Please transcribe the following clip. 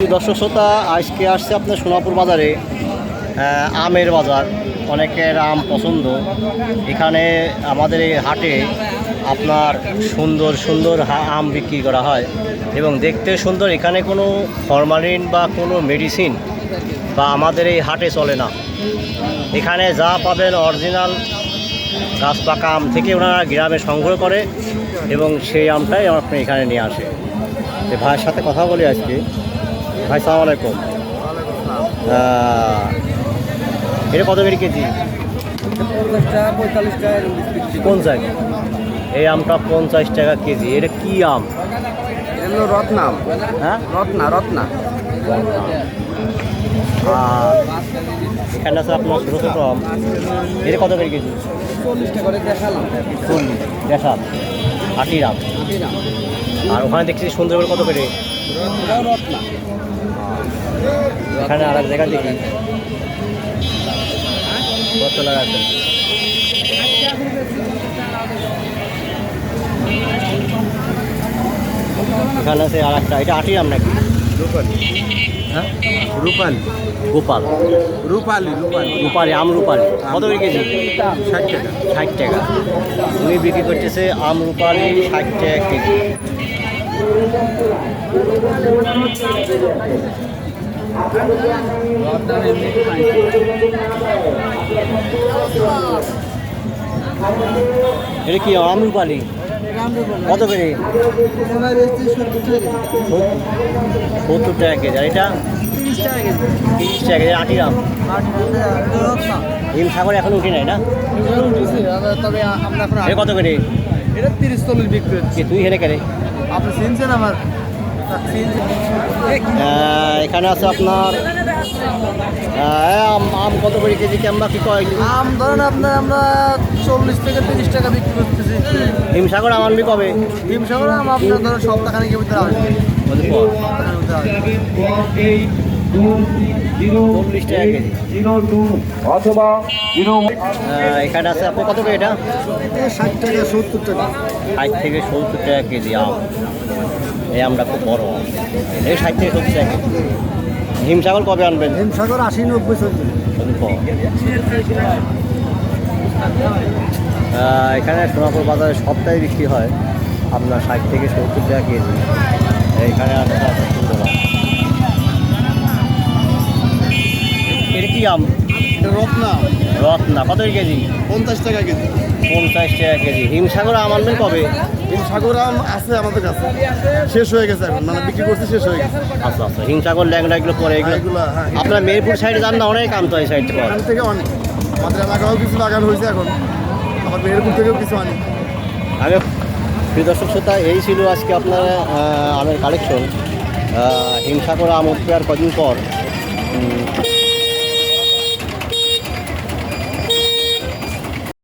দর্শক শ্রোতা, আজকে আসছে আপনার সোনাপুর বাজারে আমের বাজার। অনেকের আম পছন্দ। এখানে আমাদের এই হাটে আপনার সুন্দর সুন্দর আম বিক্রি করা হয় এবং দেখতে সুন্দর। এখানে কোনো ফরমালিন বা কোনো মেডিসিন বা আমাদের এই হাটে চলে না। এখানে যা পাবেন অরিজিনাল গাছ পাকা আম থেকে ওনারা গ্রামে সংগ্রহ করে এবং সেই আমটাই আপনি এখানে নিয়ে আসে। ভাইয়ের সাথে কথা বলি আজকে। ভাই সালাম আলাইকুম। আহ, এটা কত করে কেজি? পঞ্চাশ কোন জায়গা এই আমটা পঞ্চাশ টাকা কেজি। এটা কি আম? রত্নাম হ্যাঁ? রত্না রত্না। আর এখানে আছে আপনার ছোটো ছোটো আম। এটা কত করে কেজি? চল্লিশ টাকা করে দেখালাম। চল্লিশ। দেখান। আটির আম। আর ওখানে দেখছি সুন্দর করে কত করে? এখানে আর এক জায়গা দেখি। কত এখানে আছে আর একটা এটা আটির আম নাকি? রূপালি হ্যাঁ? রূপালি। গোপাল রূপালি রূপালি। রূপালি আম রূপালি। কত করে কেজি? ষাট টাকা। ষাট টাকা। উনি বিক্রি করতেছে আম রূপালি ষাট টাকা কেজি। এটা কি আম রূপালি? কত করে? সত্তর টাকা কেজি। আর এটা? তিরিশ টাকা কেজি। আম। রত্না হিম সাগর এখন উঠি নাই না? তবে আমরা এখন কত করে? এটা তিরিশ চল্লিশ বিক্রি হচ্ছে। তুই হেনে কেনে? আপনি চিনছেন আমার? এখানে আছে আপনার আম আম কত করে কেজি আমরা কি কয় আম ধরেন আপনার আমরা চল্লিশ থেকে তিরিশ টাকা বিক্রি করতেছি। হিমসাগর আম আনবি কবে? হিমসাগর আম আপনার ধরেন সপ্তাহখানিকের ভিতরে আসবে। এখানে আছে আপনি কত করে এটা? ষাট টাকা সত্তর টাকা। ষাট থেকে সত্তর টাকা কেজি আম। এই আমটা খুব বড় এই ষাট থেকে সত্তর টাকা কেজি। হিমসাগর কবে আনবেন? হিমসাগর আশি নব্বই। আহ, এখানে সোনাপুর বাজারে সপ্তাহে বিক্রি হয়। আপনার ষাট থেকে সত্তর টাকা কেজি। এখানে আছে কি আম? রত্না। রত্না কত কেজি? পঞ্চাশ টাকা কেজি। পঞ্চাশ টাকা কেজি। হিমসাগর আম আনবেন কবে? ভীমসাগর আম আছে আমাদের কাছে। শেষ হয়ে গেছে এখন মানে বিক্রি করতে শেষ হয়ে গেছে। আচ্ছা আচ্ছা হিমসাগর ল্যাংড়া এগুলো পরে এগুলো হ্যাঁ আপনার মেহেরপুর সাইডে যান না অনেক আম তো এই সাইড থেকে এখান থেকে অনেক আমাদের এলাকাও কিছু বাগান হয়েছে এখন। আবার মেহেরপুর থেকেও কিছু আনি। আমি প্রিয় দর্শক শ্রোতা এই ছিল আজকে আপনার আমের কালেকশন হিমসাগর আম উঠবে আর কদিন পর।